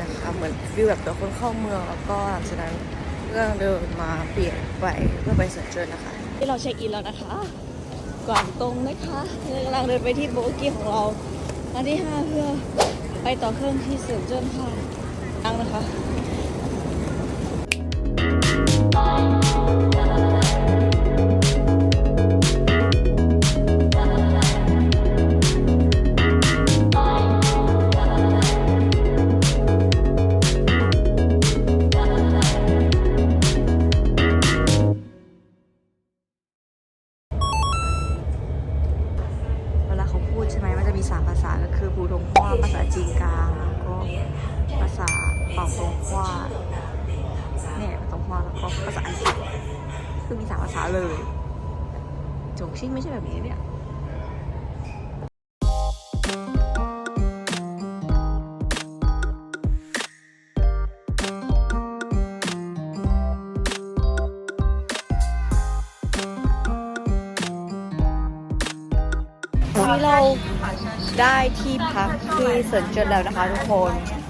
นะคะเหมือนวิวแบบตัวคนเข้าเมืองแล้วก็หลังจากนั้นก็เดินมาเปลี่ยนไปเพื่อไปเซินเจิ้นนะคะที่เราเช็คอินแล้วนะคะก่อนตรงนะคะเรากำลังเดินไปที่โบกี้ของเราอันที่5เพื่อไปต่อเครื่องที่เซินเจิ้นค่ะนั่งนะคะ คือมีสามภาษาเลยจงชิ่งไม่ใช่แบบนี้เนี่ยวันนี้เราได้ที่พักที่เซินเจิ้นแล้วนะคะทุกคน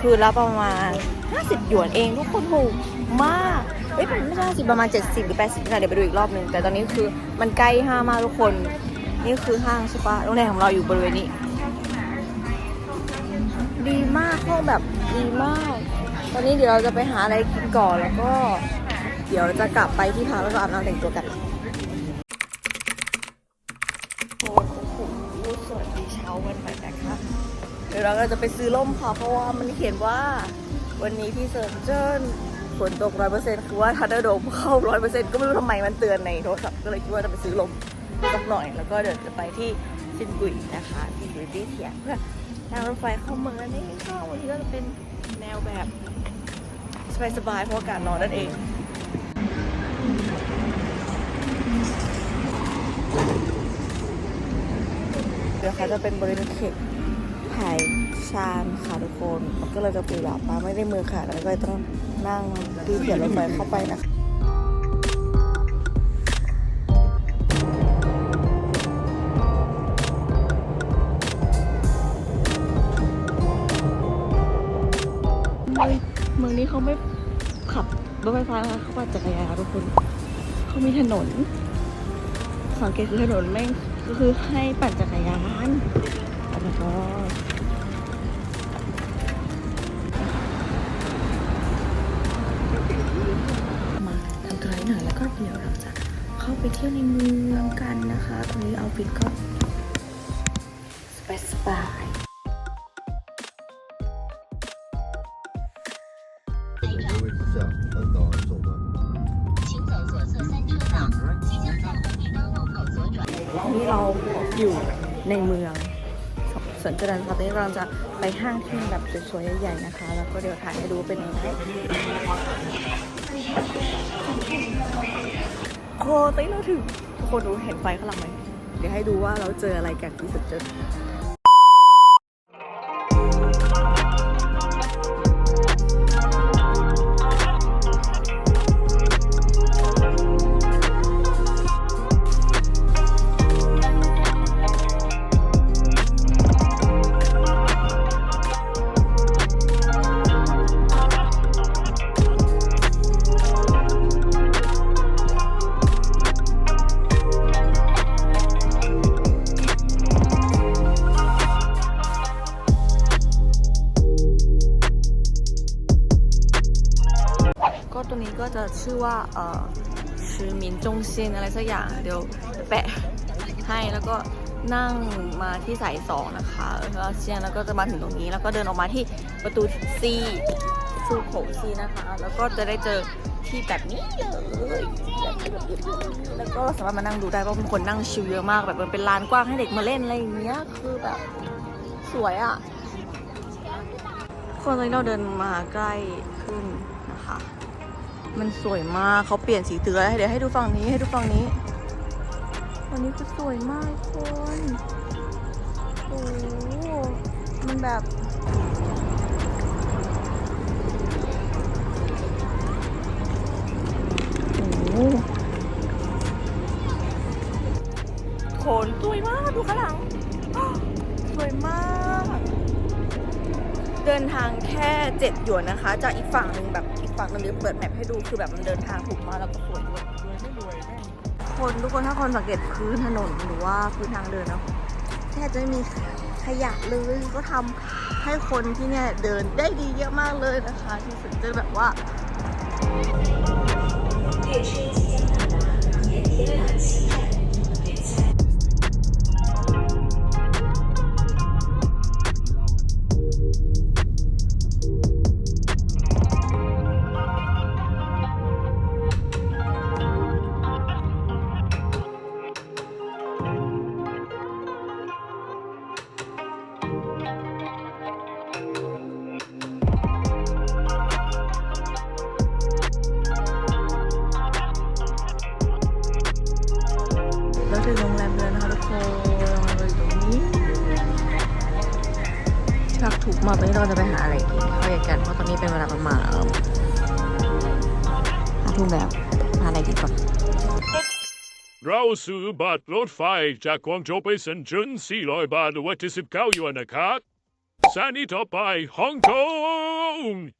คือละประมาณ 50 หยวนเองทุกคนถูกมากเอ้ยไม่ใช่50ประมาณ 70 หรือ 80นะเดี๋ยวไปดูอีกรอบหนึ่งแต่ตอนนี้คือมันใกล้ห้างมากทุกคน นี่คือห้างใช่ปะโรงแรมของเราอยู่บริเวณนี้ ดีมากห้องแบบดีมาก ตอนนี้เดี๋ยวเราจะไปหาอะไรกินก่อนแล้วก็ เดี๋ยวจะกลับไปที่พักแล้วก็อาบน้ำแต่งตัวกันโอ้โหสวัสดีเช้าวันใหม่นะคะ เดี๋ยวเราก็จะไปซื้อร่มค่ะ เพราะว่ามันเขียนว่าวันนี้ที่เซินเจิ้นฝนตกร้อยเปอร์เซ็นต์คือว่าทันเดอร์โดมเข้าร้อยเปอร์เซ็นต์ก็ไม่รู้ทำไมมันเตือนในโทรศัพท์ก็เลยคิดว่าจะไปซื้อลมสักหน่อย แล้วก็เดี๋ยวจะไปที่ซินกุยนะคะซินกุยที่เทียเพื่อนั่งรถไฟเข้าเมืองนั่นเองก็วันนี้ก็จะเป็นแนวแบบสบายๆเพราะอากาศร้อนนั่นเองเดี๋ยวเขาจะเป็นบริเวณเขต ไผ่ชานค่ะทุกคนมันก็เลยจะปูหลับมาไม่ได้มือขาดแล้วก็ต้องนั่งที่เขียนรถไฟเข้าไปนะคะเมืองนี้เขาไม่ขับรถไฟฟ้านะคะเขาปั่นจักรยานทุกคนเขามีถนน สังเกตคือถนนแม่งก็คือให้ปั่นจักรยาน my god มาทำตัวหน่อยแล้วก็เดี๋ยวเราจะเข้าไปเที่ยวในเมืองกันนะคะตรงนี้เอาฟิตก็สบายสบายนี่เราอยู่ในเมือง สวนเจริญค่ะตอนนี้เราจะไปห้างที่แบบสวยๆใหญ่ๆนะคะ แล้วก็เดี๋ยวถ่ายให้ดูเป็นยังไงโคตอนนี้เราถึงทุกคนดูเห็นไฟข้างหลังไหมเดี๋ยวให้ดูว่าเราเจออะไรกันที่สวนเจริญ ก็ตัวนี้ก็จะชื่อว่าเอ่อชื่อมินจงซินอะไรสักอย่าง เดี๋ยวแปะให้แล้วก็นั่งมาที่สายสองนะคะแล้วเชียนแล้วก็จะมาถึงตรงนี้ แล้วก็เดินออกมาที่ประตูซีซูโขซีนะคะ แล้วก็จะได้เจอที่แบบนี้เลยแล้วก็สามารถมานั่งดูได้เพราะมีคนนั่งชิลเยอะมากแบบมันเป็นลานกว้างให้เด็กมาเล่นอะไรอย่างเงี้ยคือแบบสวยอะ่ะคนตอนนี้เราเดินมาใกล้ขึ้นนะคะ มันสวยมากเขาเปลี่ยนสีเตือแล้วเดี๋ยวให้ดูฝั่งนี้ให้ดูฝั่งนี้วันนี้คือสวยมากคนโอ้มันแบบโอ้โขนสวยมากดูข้างหลัง สวยมาก เดินทางแค่เจ็ดหยวนนะคะ จากอีกฝั่งหนึ่งแบบ ฝั่งหนึ่งเดี๋ยวเปิดแมพให้ดูคือแบบมันเดินทางถูกมากแล้วก็สวยด้วยรวยไม่รวยคนทุกคนถ้าคนสังเกตพื้นถนนหรือว่าพื้นทางเดินเนาะแทบจะไม่มีขยะเลยก็ทำให้คนที่เนี่ยเดินได้ดีเยอะมากเลยนะคะ ที่สุดจะแบบว่าเราถึงโรงแรมแล้วนะคะทุกคนเราอยู่ตรงนี้ชักถูกมากตอนนี้เราจะไปหาอะไรกินข้าวเย็นกันเพราะตอนนี้เป็นเวลาประมาณห้าทุ่มแล้วหาอะไรกินก่อนเราซื้อบัตรรถไฟจากกวางโจวไปเซินเจิ้น400บาทหรือว่าที่19หยวนนะครับสถานีต่อไปฮ่องกง